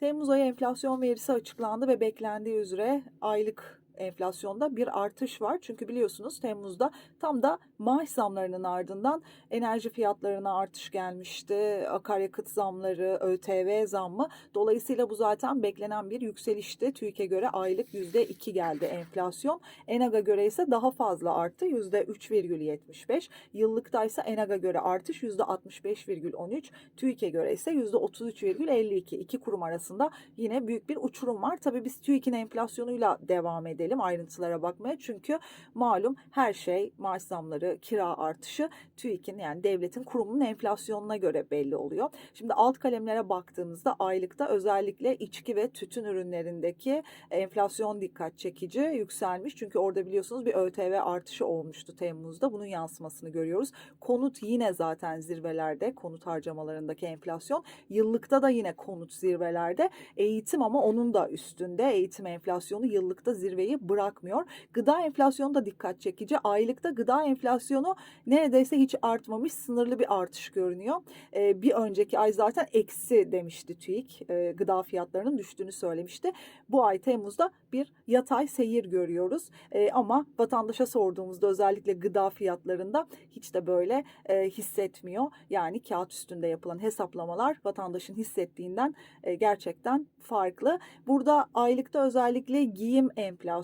Temmuz ayı enflasyon verisi açıklandı ve beklendiği üzere aylık enflasyonda bir artış var. Çünkü biliyorsunuz Temmuz'da tam da maaş zamlarının ardından enerji fiyatlarına artış gelmişti. Akaryakıt zamları, ÖTV zammı. Dolayısıyla bu zaten beklenen bir yükselişti. TÜİK'e göre aylık %2 geldi enflasyon. ENAG'a göre ise daha fazla arttı. %3,75. Yıllıkta ise ENAG'a göre artış %65,13. TÜİK'e göre ise %33,52. İki kurum arasında yine büyük bir uçurum var. Tabii biz TÜİK'in enflasyonuyla devam edelim ayrıntılara bakmaya. Çünkü malum her şey maaş zamları, kira artışı TÜİK'in yani devletin kurumunun enflasyonuna göre belli oluyor. Şimdi alt kalemlere baktığımızda aylıkta özellikle içki ve tütün ürünlerindeki enflasyon dikkat çekici yükselmiş. Çünkü orada biliyorsunuz bir ÖTV artışı olmuştu Temmuz'da. Bunun yansımasını görüyoruz. Konut yine zaten zirvelerde. Konut harcamalarındaki enflasyon. Yıllıkta da yine konut zirvelerde. Eğitim ama onun da üstünde. Eğitim enflasyonu yıllıkta zirveyi bırakmıyor. Gıda enflasyonu da dikkat çekici. Aylıkta gıda enflasyonu neredeyse hiç artmamış. Sınırlı bir artış görünüyor. Ee, bir önceki ay zaten eksi demişti TÜİK. Ee, gıda fiyatlarının düştüğünü söylemişti. Bu ay Temmuz'da bir yatay seyir görüyoruz. Ee, ama vatandaşa sorduğumuzda özellikle gıda fiyatlarında hiç de böyle e, hissetmiyor. Yani kağıt üstünde yapılan hesaplamalar vatandaşın hissettiğinden e, gerçekten farklı. Burada aylıkta özellikle giyim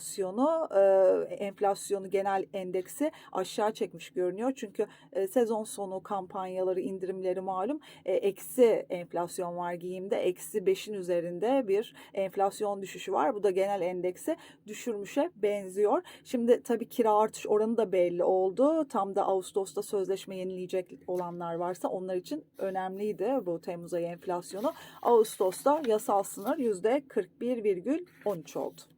enflasyonu, e, enflasyonu genel endeksi aşağı çekmiş görünüyor. Çünkü e, sezon sonu kampanyaları, indirimleri malum e, eksi enflasyon var giyimde. Eksi 5'in üzerinde bir enflasyon düşüşü var. Bu da genel endeksi düşürmüşe benziyor. Şimdi tabii kira artış oranı da belli oldu. Tam da Ağustos'ta sözleşme yenileyecek olanlar varsa onlar için önemliydi bu Temmuz ayı enflasyonu. Ağustos'ta yasal sınır %41,13 oldu.